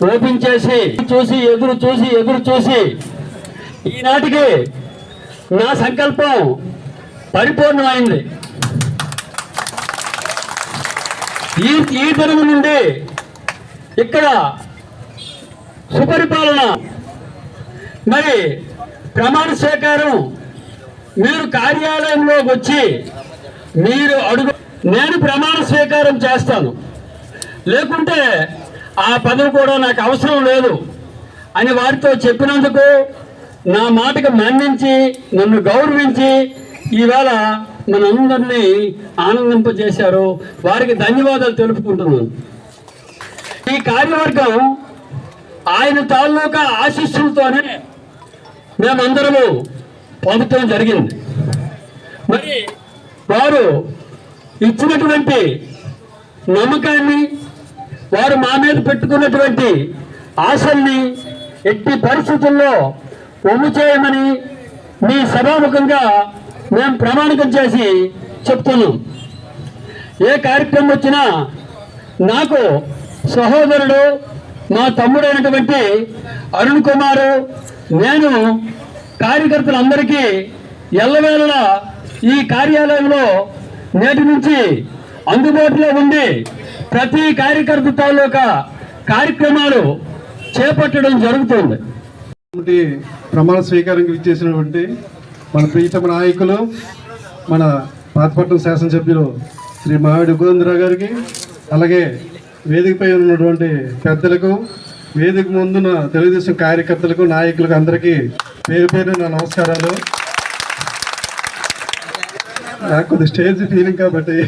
Open చేసి చూసి ఎదురు చూసి ఎదురు చూసి. ఈనాటికి నా సంకల్పం పరిపూర్ణమైంది. ఈ ఈ దినము నుండి ఇక్కడ సుపరిపాలన. మరి ప్రమాణ స్వీకారం మీరు కార్యాలయంలోకి వచ్చి మీరు అడుగు నేను ప్రమాణ స్వీకారం చేస్తాను. లేకుంటే ఆ పదవి కూడా నాకు అవసరం లేదు అని వారితో చెప్పినందుకు నా మాటకు మన్నించి నన్ను గౌరవించి ఈవేళ మనందరినీ ఆనందింపజేశారు. వారికి ధన్యవాదాలు తెలుపుకుంటున్నాను. ఈ కార్యవర్గం ఆయన తాలూకా ఆశీస్సులతోనే మేమందరము పంపటం జరిగింది. మరి వారు ఇచ్చినటువంటి నమ్మకాన్ని వారు మా మీద పెట్టుకున్నటువంటి ఆశల్ని ఎట్టి పరిస్థితుల్లో ఒమ్ము చేయమని మీ సభాముఖంగా మేము ప్రమాణికం చేసి చెప్తున్నాం. ఏ కార్యక్రమం వచ్చినా నాకు సహోదరుడు మా తమ్ముడైనటువంటి అరుణ్ కుమారు నేను కార్యకర్తలందరికీ ఎల్లవేళలా ఈ కార్యాలయంలో నేటి నుంచి అందుబాటులో ఉండి ప్రతి కార్యకర్త తాలూకా కార్యక్రమాలు చేపట్టడం జరుగుతుంది. ప్రమాణ స్వీకారానికి ఇచ్చేసినటువంటి మన ప్రీతమ నాయకులు మన పాతపట్నం శాసనసభ్యులు శ్రీ మావిడి గోవిందరావు గారికి అలాగే వేదికపై ఉన్నటువంటి పెద్దలకు వేదిక ముందున్న తెలుగుదేశం కార్యకర్తలకు నాయకులకు అందరికీ పేరు పేరు నా నమస్కారాలు. నాకు కొద్ది స్టేజ్ ఫీలింగ్ కాబట్టి.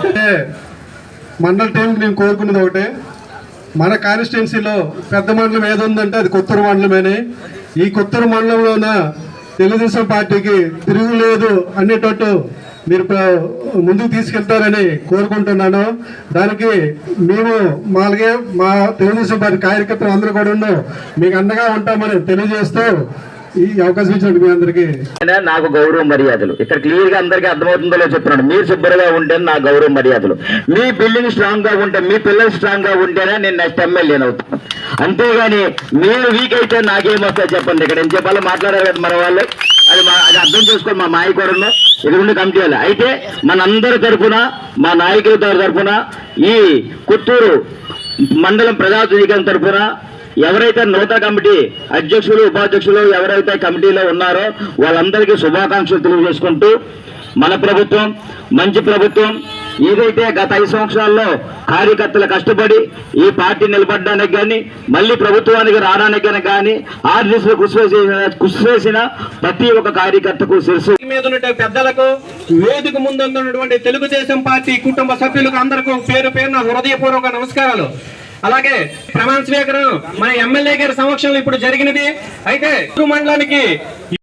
అంటే మండల టైంకి నేను కోరుకున్నది ఒకటే. మన కాన్స్టిట్యున్సీలో పెద్ద మండలం ఏది ఉందంటే అది కొత్తూరు మండలమేనే. ఈ కొత్తూరు మండలంలోన తెలుగుదేశం పార్టీకి తిరుగులేదు అనేటట్టు మీరు ముందుకు తీసుకెళ్తారని కోరుకుంటున్నాను. దానికి మేము మాలాగే మా తెలుగుదేశం పార్టీ కార్యకర్తలు అందరూ కూడా మీకు అండగా ఉంటామని తెలియజేస్తూ ఈ అవకాశం ఇచ్చినట్టు మీ అందరికీ నాకు గౌరవ మర్యాదలు. ఇక్కడ క్లియర్గా అందరికీ అర్థమవుతుందో లేదో చెప్తున్నాడు. మీరు శుభ్రంగా ఉంటే నా గౌరవ మర్యాదలు. మీ బిల్డింగ్ స్ట్రాంగ్గా ఉంటే మీ పిల్లలు స్ట్రాంగ్గా ఉంటేనే నేను నెక్స్ట్ ఎమ్మెల్యే అవుతాను. అంతేగాని మీరు వీక్ అయితే నాకేమొస్తాయి చెప్పండి. ఇక్కడ ఏం చెప్పాలో మాట్లాడారు కదా మన వాళ్ళు. అది మా అది అర్థం చేసుకోండి మా నాయకుడును ఎదురుండి కమిటీ అయితే మనందరి తరఫున మా నాయకుల తరఫున ఈ కుత్తూరు మండలం ప్రజా తరఫున ఎవరైతే నూత కమిటీ అధ్యక్షులు ఉపాధ్యక్షులు ఎవరైతే కమిటీలో ఉన్నారో వాళ్ళందరికీ శుభాకాంక్షలు తెలియజేసుకుంటూ మన ప్రభుత్వం మంచి ప్రభుత్వం ఏదైతే గత ఐదు సంవత్సరాల్లో కార్యకర్తలు కష్టపడి ఈ పార్టీ నిలబడడానికి కానీ మళ్ళీ ప్రభుత్వానికి రావడానికి కానీ కానీ కృషి చేసిన కృషి చేసిన ప్రతి ఒక్క కార్యకర్తకు శిరసు మీద ఉన్న పెద్దలకు వేదిక ముందు ఉన్నటువంటి తెలుగుదేశం పార్టీ కుటుంబ సభ్యులకు అందరికీ పేరు పేరున హృదయపూర్వక నమస్కారాలు. అలాగే ప్రమాణ స్వీకారం మన ఎమ్మెల్యే గారి సమక్షంలో ఇప్పుడు జరిగినది. అయితే మండలానికి